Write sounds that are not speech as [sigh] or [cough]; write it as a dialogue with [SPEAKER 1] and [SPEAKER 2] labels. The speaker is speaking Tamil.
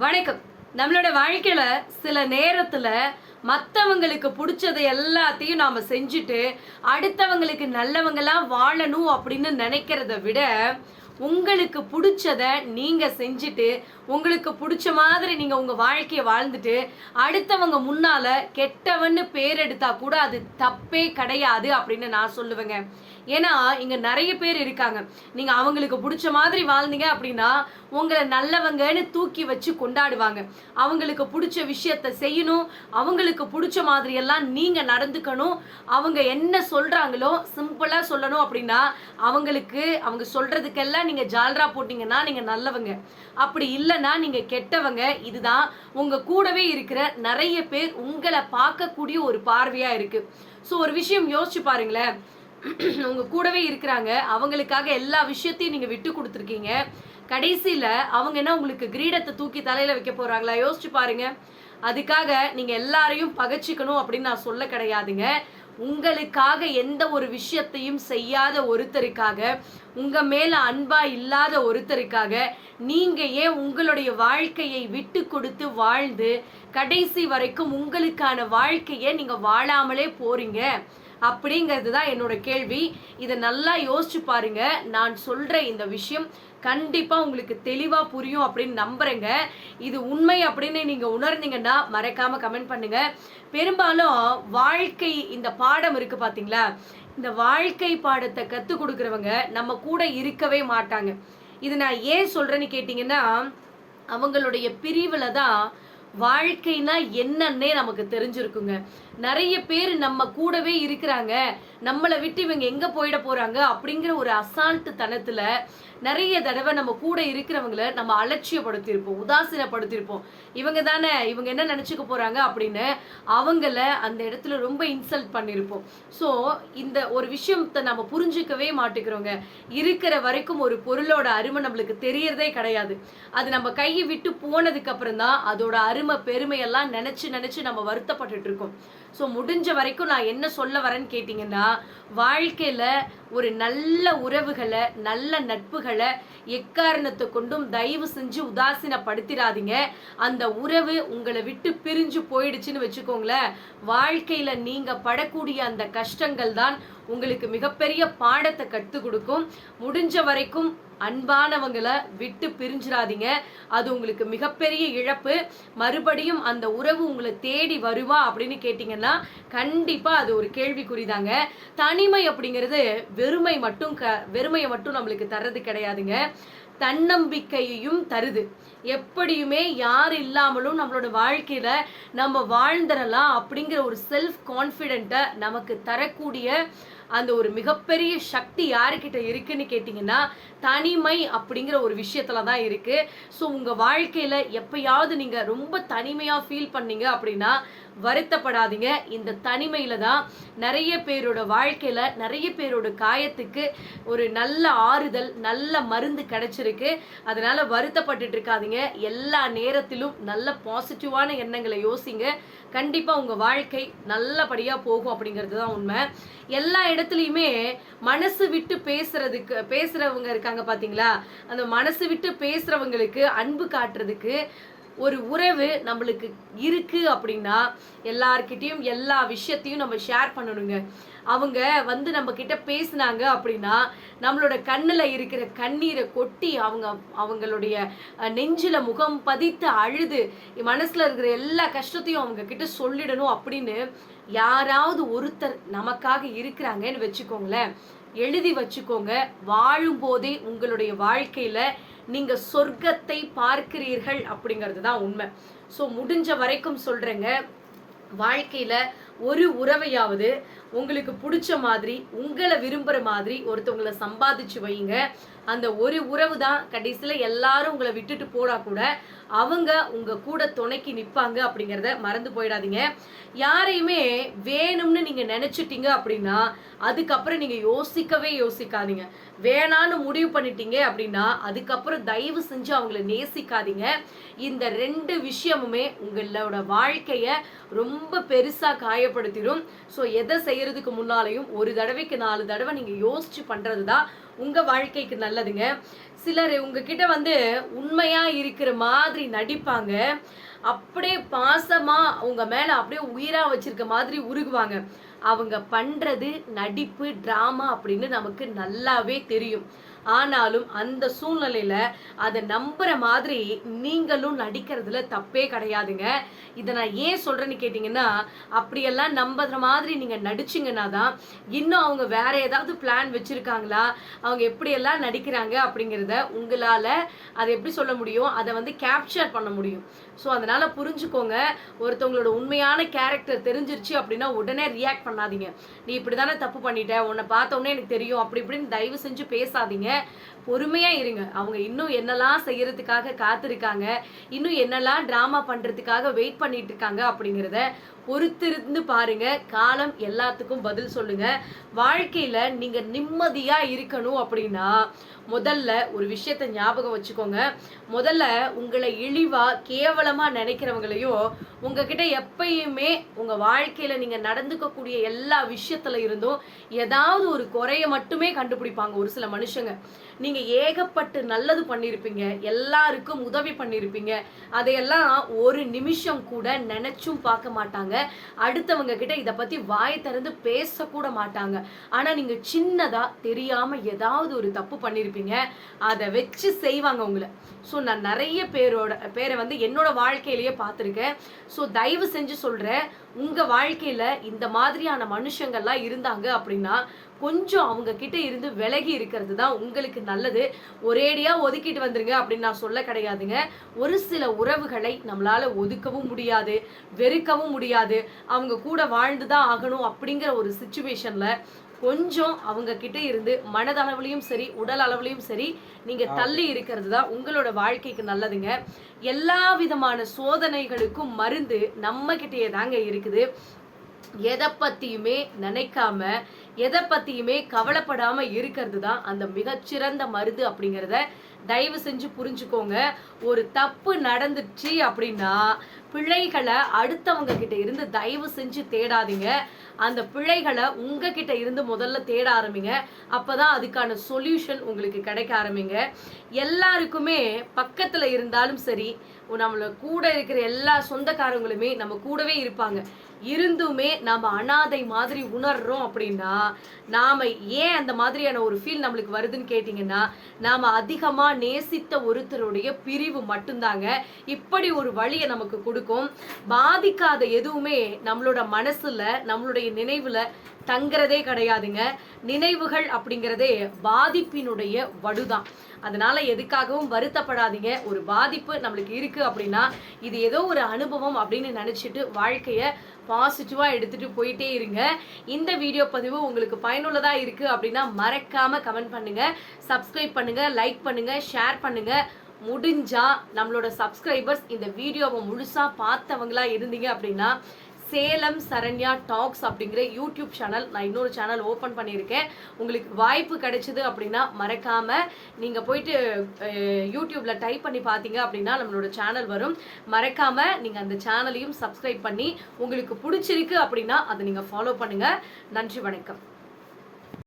[SPEAKER 1] வணக்கம். நம்மளோட வாழ்க்கையில் சில நேரத்தில் மற்றவங்களுக்கு பிடிச்சதை எல்லாத்தையும் நாம் செஞ்சுட்டு அடுத்தவங்களுக்கு நல்லவங்களாம் வாழணும் அப்படின்னு நினைக்கிறத விட உங்களுக்கு பிடிச்சத நீங்க செஞ்சுட்டு உங்களுக்கு பிடிச்ச மாதிரி நீங்க உங்க வாழ்க்கையை வாழ்ந்துட்டு அடுத்தவங்க முன்னால கெட்டவன்னு பேர் எடுத்தா கூட அது தப்பே கிடையாது அப்படின்னு நான் சொல்லுவேங்க. ஏன்னா இங்க நிறைய பேர் இருக்காங்க. நீங்க அவங்களுக்கு பிடிச்ச மாதிரி வாழ்ந்தீங்க அப்படின்னா உங்களை நல்லவங்கன்னு தூக்கி வச்சு கொண்டாடுவாங்க. அவங்களுக்கு பிடிச்ச விஷயத்த செய்யணும். அவங்களுக்கு பிடிச்ச மாதிரி எல்லாம் நீங்க நடந்துக்கணும். அவங்க என்ன சொல்றாங்களோ சிம்பிளா சொல்லணும் அப்படின்னா அவங்களுக்கு அவங்க சொல்றதுக்கெல்லாம் நீங்க ஜால்ரா போட்டீங்கன்னா நீங்க நல்லவங்க. அப்படி இல்லைன்னா நீங்க கெட்டவங்க இதுதான். உங்க கூடவே இருக்கிற நிறைய பேர் உங்களை பார்க்கக்கூடிய ஒரு பார்வையா இருக்கு. ஸோ ஒரு விஷயம் யோசிச்சு பாருங்களேன். [clears throat] உங்க கூடவே இருக்கிறாங்க. அவங்களுக்காக எல்லா விஷயத்தையும் நீங்க விட்டு கொடுத்துருக்கீங்க. கடைசியில அவங்க என்ன உங்களுக்கு கிரீடத்தை தூக்கி தலையில வைக்க போறாங்களா? யோசிச்சு பாருங்க. அதுக்காக நீங்க எல்லாரையும் பகச்சிக்கணும் அப்படின்னு நான் சொல்ல கிடையாதுங்க. உங்களுக்காக எந்த ஒரு விஷயத்தையும் செய்யாத ஒருத்தருக்காக உங்க மேல அன்பா இல்லாத ஒருத்தருக்காக நீங்க ஏன் உங்களுடைய வாழ்க்கையை விட்டு கொடுத்து வாழ்ந்து கடைசி வரைக்கும் உங்களுக்கான வாழ்க்கையை நீங்க வாழாமலே போறீங்க? அப்படிங்கிறது தான் என்னோட கேள்வி. இதை நல்லா யோசிச்சு பாருங்க. நான் சொல்ற இந்த விஷயம் கண்டிப்பா உங்களுக்கு தெளிவா புரியும் அப்படின்னு நம்புறேங்க. இது உண்மை அப்படின்னு நீங்க உணர்ந்தீங்கன்னா மறக்காம கமெண்ட் பண்ணுங்க. பெரும்பாலும் வாழ்க்கை இந்த பாடம் இருக்கு பாத்தீங்களா? இந்த வாழ்க்கை பாடத்தை கத்து கொடுக்குறவங்க நம்ம கூட இருக்கவே மாட்டாங்க. இது நான் ஏன் சொல்றேன்னு கேட்டிங்கன்னா அவங்களுடைய பிரிவில் தான் வாழ்க்கைனா என்னன்னே நமக்கு தெரிஞ்சிருக்குங்க. நிறைய பேர் நம்ம கூடவே இருக்கிறாங்க. நம்மளை விட்டு இவங்க எங்க போயிட போறாங்க அப்படிங்கிற ஒரு அசால்ட்டு தனத்துல நிறைய தடவை நம்ம கூட இருக்கிறவங்கள நம்ம அலட்சியப்படுத்தியிருப்போம் உதாசீனப்படுத்தியிருப்போம். இவங்க தானே இவங்க என்ன நினச்சிக்க போறாங்க அப்படின்னு அவங்கள அந்த இடத்துல ரொம்ப இன்சல்ட் பண்ணியிருப்போம். ஸோ இந்த ஒரு விஷயத்தை நம்ம புரிஞ்சுக்கவே மாட்டேங்கிறோங்க. இருக்கிற வரைக்கும் ஒரு பொருளோட அருமை நம்மளுக்கு தெரியறதே கிடையாது. அது நம்ம கையை விட்டு போனதுக்கு அப்புறம் தான் அதோட அருமை பெருமையெல்லாம் நினைச்சு நினைச்சு நம்ம வருத்தப்பட்டுட்டு இருக்கோம். ஸோ முடிஞ்ச வரைக்கும் நான் என்ன சொல்ல வரேன்னு கேட்டிங்கன்னா வாழ்க்கையில் ஒரு நல்ல உறவுகளை நல்ல நட்புகளை எக்காரணத்தை கொண்டும் தயவு செஞ்சு உதாசீனப்படுத்திடாதீங்க. அந்த உறவு உங்களை விட்டு பிரிஞ்சு போயிடுச்சுன்னு வச்சுக்கோங்களேன். வாழ்க்கையில் நீங்கள் படக்கூடிய அந்த கஷ்டங்கள் தான் உங்களுக்கு மிகப்பெரிய பாடத்தை கற்றுக் கொடுக்கும். முடிஞ்ச வரைக்கும் அன்பானவங்களை விட்டு பிரிஞ்சிடாதீங்க அது உங்களுக்கு மிகப்பெரிய இழப்பு. மறுபடியும் அந்த உறவு உங்களை தேடி வருவா அப்படின்னு கேட்டிங்கன்னா கண்டிப்பாக அது ஒரு கேள்விக்குறிதாங்க தனிமை அப்படிங்கிறது வெறுமை மட்டும் க வெறுமையை மட்டும் நம்மளுக்கு தர்றது கிடையாதுங்க. தன்னம்பிக்கையையும் தருது. எப்படியுமே யார் இல்லாமலும் நம்மளோட வாழ்க்கையில் நம்ம வாழ்ந்துடலாம் அப்படிங்கிற ஒரு செல்ஃப் கான்ஃபிடென்ட்டை நமக்கு தரக்கூடிய அந்த ஒரு மிகப்பெரிய சக்தி யாருக்கிட்ட இருக்குன்னு கேட்டிங்கன்னா தனிமை அப்படிங்கிற ஒரு விஷயத்துல தான் இருக்கு. ஸோ உங்க வாழ்க்கையில எப்பயாவது நீங்க ரொம்ப தனிமையா ஃபீல் பண்ணீங்க அப்படின்னா வருத்தப்படாதீங்க. இந்த தனிமையில தான் நிறைய பேரோட வாழ்க்கையில நிறைய பேரோட காயத்துக்கு ஒரு நல்ல ஆறுதல் நல்ல மருந்து கிடைச்சிருக்கு. அதனால வருத்தப்பட்டுட்டு இருக்காதீங்க. எல்லா நேரத்திலும் நல்ல பாசிட்டிவான எண்ணங்களை யோசிங்க. கண்டிப்பாக உங்கள் வாழ்க்கை நல்லபடியாக போகும் அப்படிங்கிறது தான் உண்மை. எல்லா இடத்துலையுமே மனசு விட்டு பேசுறதுக்கு பேசுறவங்க இருக்காங்க பார்த்தீங்களா அந்த மனசு விட்டு பேசுறவங்களுக்கு அன்பு காட்டுறதுக்கு ஒரு உறவு நம்மளுக்கு இருக்கு அப்படின்னா எல்லார்கிட்டயும் எல்லா விஷயத்தையும் நம்ம ஷேர் பண்ணணுங்க. அவங்க வந்து நம்ம கிட்ட பேசுனாங்க அப்படின்னா நம்மளோட கண்ணில் இருக்கிற கண்ணீரை கொட்டி அவங்க அவங்களுடைய நெஞ்சில் முகம் பதித்து அழுது மனசில் இருக்கிற எல்லா கஷ்டத்தையும் அவங்க கிட்ட சொல்லிடணும் அப்படின்னு யாராவது ஒருத்தர் நமக்காக இருக்கிறாங்கன்னு வச்சுக்கோங்களேன். எழுதி வச்சுக்கோங்க. வாழும்போதே உங்களுடைய வாழ்க்கையில் நீங்கள் சொர்க்கத்தை பார்க்கிறீர்கள் அப்படிங்கிறது தான் உண்மை. ஸோ முடிஞ்ச வரைக்கும் சொல்கிறேங்க வாழ்க்கையில் ஒரு உறவையாவது உங்களுக்கு பிடிச்ச மாதிரி உங்களை விரும்புகிற மாதிரி ஒருத்தவங்களை சம்பாதிச்சு வைங்க அந்த ஒரு உறவு தான் கடைசியில் எல்லாரும் உங்களை விட்டுட்டு போனா கூட அவங்க உங்கள் கூட துணைக்கு நிற்பாங்க அப்படிங்கிறத மறந்து போயிடாதீங்க. யாரையுமே வேணும் நீங்க நினைச்சிட்டீங்க அப்படின்னா அதுக்கப்புறம் நீங்க யோசிக்கவே யோசிக்காதீங்க. வேணான்னு முடிவு பண்ணிட்டீங்க அப்படின்னா அதுக்கப்புறம் தயவு செஞ்சு அவங்கள நேசிக்காதீங்க. இந்த ரெண்டு விஷயமுமே உங்களோட வாழ்க்கைய ரொம்ப பெருசா காயப்படுத்திடும். ஸோ எதை செய்கிறதுக்கு செய்யறதுக்கு முன்னாலையும் ஒரு தடவைக்கு நாலு தடவை நீங்க யோசிச்சு பண்றது தான் உங்க வாழ்க்கைக்கு நல்லதுங்க. சிலர் உங்ககிட்ட வந்து உண்மையா இருக்கிற மாதிரி நடிப்பாங்க. அப்படியே பாசமா அவங்க மேல அப்படியே உயிரா வச்சிருக்க மாதிரி உருகுவாங்க. அவங்க பண்றது நடிப்பு டிராமா அப்படின்னு நமக்கு நல்லாவே தெரியும். ஆனாலும் அந்த சூழ்நிலையில் அதை நம்புகிற மாதிரி நீங்களும் நடிக்கிறதுல தப்பே கிடையாதுங்க. இதை நான் ஏன் சொல்கிறேன்னு கேட்டிங்கன்னா அப்படியெல்லாம் நம்புகிற மாதிரி நீங்கள் நடிச்சிங்கன்னா தான் இன்னும் அவங்க வேற ஏதாவது பிளான் வச்சுருக்காங்களா? அவங்க எப்படியெல்லாம் நடிக்கிறாங்க அப்படிங்கிறத உங்களால் அதை எப்படி சொல்ல முடியும்? அதை வந்து கேப்சர் பண்ண முடியும். ஸோ அதனால் புரிஞ்சுக்கோங்க. ஒருத்தவங்களோட உண்மையான கேரக்டர் தெரிஞ்சிருச்சு அப்படின்னா உடனே ரியாக்ட் பண்ணாதீங்க. நீ இப்படி தானே தப்பு பண்ணிட்ட? உன்னை பார்த்த உடனே எனக்கு தெரியும். அப்படி இப்படின்னு தயவு செஞ்சு பேசாதீங்க. பொறுமையா இருங்க. அவங்க இன்னும் என்னெல்லாம் செய்யறதுக்காக காத்திருக்காங்க. இன்னும் என்னெல்லாம் ட்ராமா பண்றதுக்காக வெயிட் பண்ணிட்டு இருக்காங்க அப்படிங்கிறத பொறுத்திருந்து பாருங்க. காலம் எல்லாத்துக்கும் பதில் சொல்லுங்க. வாழ்க்கையில நீங்க நிம்மதியா இருக்கணும் அப்படின்னா முதல்ல ஒரு விஷயத்த ஞாபகம் வச்சுக்கோங்க. முதல்ல உங்களை இழிவா கேவலமா நினைக்கிறவங்களையும் உங்ககிட்ட எப்பயுமே உங்க வாழ்க்கையில நீங்க நடந்துக்கக்கூடிய எல்லா விஷயத்துல இருந்தும் ஏதாவது ஒரு குறைய மட்டுமே கண்டுபிடிப்பாங்க ஒரு சில மனுஷங்க. நீங்க ஏகப்பட்டு நல்லது பண்ணியிருப்பீங்க எல்லாருக்கும் உதவி பண்ணியிருப்பீங்க அதையெல்லாம் ஒரு நிமிஷம் கூட நினைச்சும் பார்க்க மாட்டாங்க. அடுத்தவங்க கிட்ட இதை பத்தி வாய் திறந்து பேசக்கூட மாட்டாங்க. ஆனா நீங்க சின்னதா தெரியாம ஏதாவது ஒரு தப்பு பண்ணியிருப்பீங்க அதை வச்சு செய்வாங்க உங்களை. ஸோ நான் நிறைய பேரோட பேரை வந்து என்னோட வாழ்க்கையிலேயே பார்த்துருக்கேன். ஸோ தயவு செஞ்சு சொல்றேன் உங்க வாழ்க்கையில இந்த மாதிரியான மனுஷங்கள்லாம் இருந்தாங்க அப்படின்னா கொஞ்சம் அவங்க கிட்ட இருந்து விலகி இருக்கிறது தான் உங்களுக்கு நல்லது. ஒரேடியா ஒதுக்கிட்டு வந்துருங்க அப்படின்னு நான் சொல்ல கிடையாதுங்க. ஒரு சில உறவுகளை நம்மளால ஒதுக்கவும் முடியாது வெறுக்கவும் முடியாது. அவங்க கூட வாழ்ந்து தான் ஆகணும் அப்படிங்கிற ஒரு சுச்சுவேஷன்ல கொஞ்சம் அவங்க கிட்ட இருந்து மனதளவுலையும் சரி உடல் அளவுலையும் சரி நீங்க தள்ளி இருக்கிறது தான் உங்களோட வாழ்க்கைக்கு நல்லதுங்க. எல்லா விதமான சோதனைகளுக்கும் மருந்து நம்ம கிட்டயே தாங்க இருக்குது. எதை பத்தியுமே நினைக்காம எதை பத்தியுமே கவலைப்படாம இருக்கிறது தான் அந்த மிகச்சிறந்த மருந்து அப்படிங்கிறத தயவு செஞ்சு புரிஞ்சுக்கோங்க. ஒரு தப்பு நடந்துச்சு அப்படின்னா பிழைகளை அடுத்தவங்க கிட்ட இருந்து தயவு செஞ்சு தேடாதீங்க. அந்த பிழைகளை உங்ககிட்ட இருந்து முதல்ல தேட ஆரம்பிங்க. அப்பதான் அதுக்கான சொல்யூஷன் உங்களுக்கு கிடைக்க ஆரம்பிங்க. எல்லாருக்குமே பக்கத்துல இருந்தாலும் சரி நம்மள கூட இருக்கிற எல்லா சொந்தக்காரங்களுமே நம்ம கூடவே இருப்பாங்க. இருந்துமே நம்ம அனாதை மாதிரி உணர்றோம் அப்படின்னா நாம ஏன் அந்த மாதிரியான ஒரு ஃபீல் நம்மளுக்கு வருதுன்னு கேட்டிங்கன்னா நாம அதிகமாக நேசித்த ஒருத்தருடைய பிரிவு மட்டும்தாங்க. இப்படி ஒரு வழியை நமக்கு கொடுக்கும். பாதிக்காத எதுவுமே நம்மளோட மனசுல நம்மளுடைய நினைவுல தங்குறதே கிடையாதுங்க. நினைவுகள் அப்படிங்கிறதே பாதிப்பினுடைய வடுதான். அதனால எதுக்காகவும் வருத்தப்படாதீங்க. ஒரு பாதிப்பு நம்மளுக்கு இருக்கு அப்படின்னா இது ஏதோ ஒரு அனுபவம் அப்படின்னு நினைச்சிட்டு வாழ்க்கைய பாசிட்டிவா எடுத்துட்டு போயிட்டே இருங்க. இந்த வீடியோ பதிவு உங்களுக்கு பயனுள்ளதா இருக்கு அப்படின்னா மறக்காம கமெண்ட் பண்ணுங்க. சப்ஸ்கிரைப் பண்ணுங்க லைக் பண்ணுங்க ஷேர் பண்ணுங்க. முடிஞ்சா நம்மளோட சப்ஸ்கிரைபர்ஸ் இந்த வீடியோவை முழுசா பார்த்தவங்களா இருந்தீங்க அப்படின்னா சேலம் சரண்யா டாக்ஸ் அப்படிங்கிற யூடியூப் சேனல் நான் இன்னொரு சேனல் ஓப்பன் பண்ணியிருக்கேன். உங்களுக்கு வாய்ப்பு கிடைச்சிது அப்படின்னா மறக்காம நீங்க போயிட்டு யூடியூப்பில் யூடியூப்ல டைப் பண்ணி பார்த்தீங்க அப்படின்னா நம்மளோட சேனல் வரும். மறக்காம நீங்க அந்த சேனலையும் சப்ஸ்கிரைப் பண்ணி உங்களுக்கு பிடிச்சிருக்கு அப்படின்னா அதை நீங்க ஃபாலோ பண்ணுங்க. நன்றி வணக்கம்.